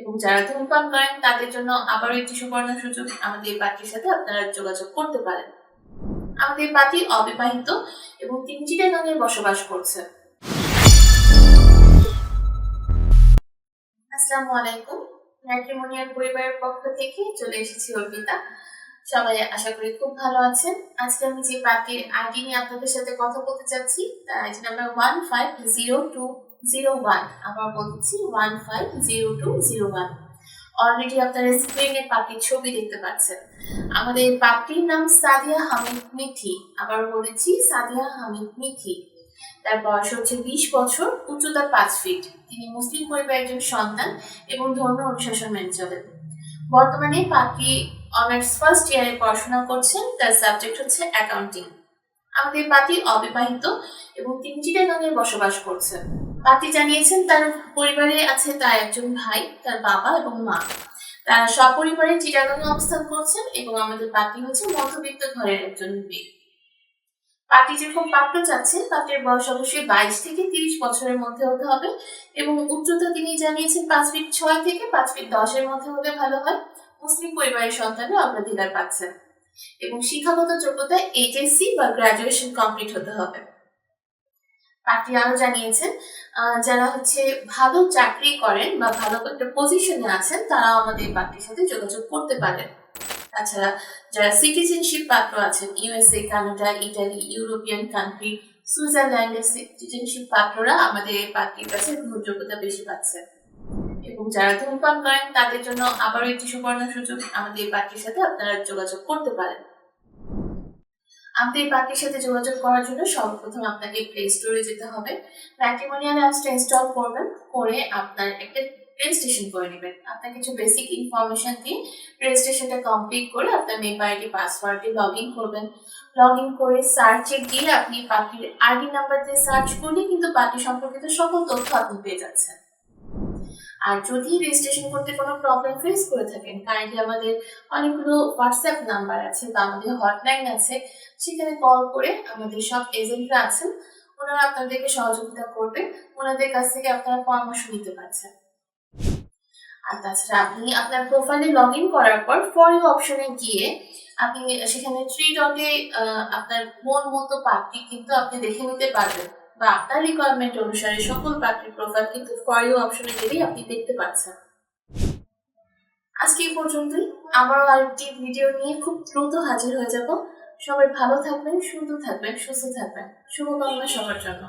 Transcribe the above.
এবং যারা ধূমপান করেন, তাদের জন্য আবারও একটি সুবর্ণ সুযোগ আমাদের পার্টির সাথে আপনারা যোগাযোগ করতে পারেন। আমাদের পার্টি অবিবাহিত এবং তিনি চিটাগাঙে বসবাস করছে আসসালামু আলাইকুম। ম্যাট্রিমোনিয়াল পরিবারের পক্ষ থেকে চলে এসেছি অর্পিতা। সবাই আশা করি খুব ভালো আছেন। আজকে আমি যে পার্টির আইডি নিয়ে আপনাদের সাথে কথা বলতে চাচ্ছি, তার ID number one five zero two zero one আবার বলছি one five zero two zero one already আপনারা স্ক্রিনে পার্টির ছবি দেখতে পাচ্ছেন। আমাদের পার্টির নাম সাদিয়া হামিদ মিঠি। আবার বলেছি সাদিয়া হামিদ মিঠি। তার বয়স হচ্ছে বিশ বছর, উচ্চতা পাঁচ ফিট তিনি মুসলিম পরিবারের একজন সন্তান এবং ধর্ম অনুশাসন মেনে চলেন। বর্তমানে পার্টি অনার্স ফার্স্ট ইয়ারে পড়াশোনা করছেন। তার সাবজেক্ট হচ্ছে অ্যাকাউন্টিং আমাদের পার্টি অবিবাহিত এবং তিনি চিটাগাঙে বসবাস করছেন। পার্টি জানিয়েছেন, তার পরিবারে আছে তার একজন ভাই, তার বাবা এবং মা। তারা সপরিবারে চিটাগাঙে অবস্থান করছেন এবং আমাদের পার্টি হচ্ছে মধ্যবিত্ত ঘরের একজন মেয়ে। পার্টি যেরকম পাত্র চাচ্ছেন পাত্রের বয়স অবশ্যই বাইশ থেকে তিরিশ বছরের মধ্যে হতে হবে এবং উচ্চতা তিনি জানিয়েছেন পাঁচ ফিট ছয় থেকে পাঁচ ফিট দশের মধ্যে হলে ভালো হয়। মুসলিম পরিবারের সন্তানের অগ্রাধিকার পাচ্ছেন এবং শিক্ষাগত যোগ্যতা এইচএসসি বা গ্রাজুয়েশন কমপ্লিট হতে হবে। পার্টি আরও জানিয়েছেন যারা হচ্ছে ভালো চাকরি করেন বা ভালো একটা পজিশনে আছেন তারা আমাদের পার্টির সাথে যোগাযোগ করতে পারেন। তাছাড়া যারা সিটিজেনশিপ পাত্র আছেন USA Canada Italy European country সুইজারল্যান্ডের সিটিজেনশিপ পাত্ররা আমাদের পার্টির কাছে গ্রহণযোগ্যতা বেশি পাচ্ছে। এবং যারা ধূমপান করেন, তাদের জন্য আবারও একটি সুবর্ণ সুযোগ আমাদের পার্টির সাথে আপনারা যোগাযোগ করতে পারেন। আমাদের এই পার্টির সাথে যোগাযোগ করার জন্য সর্বপ্রথম আপনাকে প্লে স্টোরে যেতে হবে। ম্যাট্রিমোনিয়াল অ্যাপসটা ইনস্টল করবেন, করে আপনার একটা রেজিস্ট্রেশন করে নেবেন। আপনার কিছু বেসিক ইনফরমেশন দিয়ে রেজিস্ট্রেশনটা কমপ্লিট করে আপনার member ID password log in করবেন। লগ ইন করে সার্চে গিয়ে আপনি পার্টির আইডি নাম্বার দিয়ে সার্চ করলে কিন্তু পার্টি সম্পর্কিত সকল তথ্য আপনি পেয়ে যাচ্ছেন। আর যদি রেজিস্ট্রেশন করতে কোনো প্রবলেম ফেস করে থাকেন কাইন্ডলি আমাদের অনেকগুলো হোয়াটসঅ্যাপ নাম্বার আছে বা আমাদের হটলাইন আছে, সেখানে কল করে আমাদের সব এজেন্টরা আছেন, ওনারা আপনাদেরকে সহযোগিতা করবে, ওনাদের কাছ থেকে আপনারা পরামর্শ নিতে পারছেন। আর তাছাড়া আপনি আপনার প্রোফাইলে লগ ইন করার পর ফর ইউ অপশনে গিয়ে আপনি সেখানে থ্রি ডটে আপনার মন মতো পার্টি কিন্তু আপনি দেখে নিতে পারবেন। বা আপনার রিকোয়ারমেন্ট অনুসারে সকল পাত্রের প্রোফাইল কিন্তু ফর ইউ অপশনে গেলেই আপনি দেখতে পাচ্ছেন। আজকে এই পর্যন্তই। আবারও আরেকটি ভিডিও নিয়ে খুব দ্রুত হাজির হয়ে যাব। সবাই ভালো থাকবেন, সুন্দর থাকবেন, সুস্থ থাকবেন। শুভকামনা সবার জন্য।